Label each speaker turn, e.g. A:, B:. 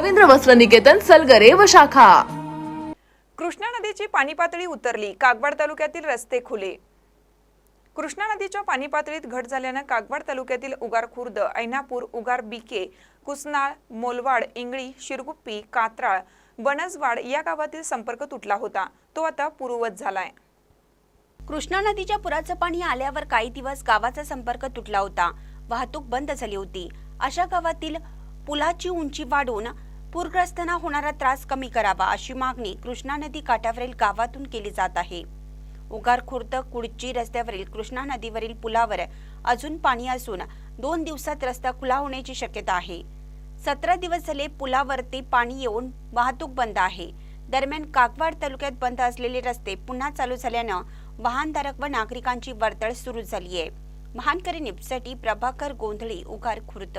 A: रवींद्र वस्त्र निकेतन सलगरे व शाखा.
B: कृष्णा नदीची पाणी पातळी उतरली कागवाड तालुक्यातील रस्ते खुले. कृष्णा नदीच्या पाणी पातळीत घट झाल्यानं कागवाड तालुक्यातील उगार खुर्द ऐनापूर उगार बिके कुसनाळ मोलवाड इंगळी शिरगुप्पी कात्राळ बनसवाड या गावातील संपर्क तुटला होता. तो आता पूर्ववत झालाय.
C: कृष्णा नदीच्या पुराचं पाणी आल्यावर काही दिवस गावाचा संपर्क तुटला होता. वाहतूक बंद झाली होती. अशा गावातील पुलाची उंची वाढवून पूरग्रस्तांना होणारा त्रास कमी करावा अशी मागणी कृष्णा नदी काठावरील गावातून केली जात आहे. उगार खुर्द कुडची रस्त्यावरील कृष्णा नदीवरील पुलावर अजून पाणी असून दोन दिवसात रस्ता खुला होण्याची शक्यता आहे. सतरा दिवस झाले पुलावरती पाणी येऊन वाहतूक बंद आहे. दरम्यान कागवाड तालुक्यात बंद असलेले रस्ते पुन्हा चालू झाल्यानं वाहनधारक व नागरिकांची वर्दळ सुरू झाली आहे महानकरी निपसाठी प्रभाकर गोंधळी उगार खुर्द.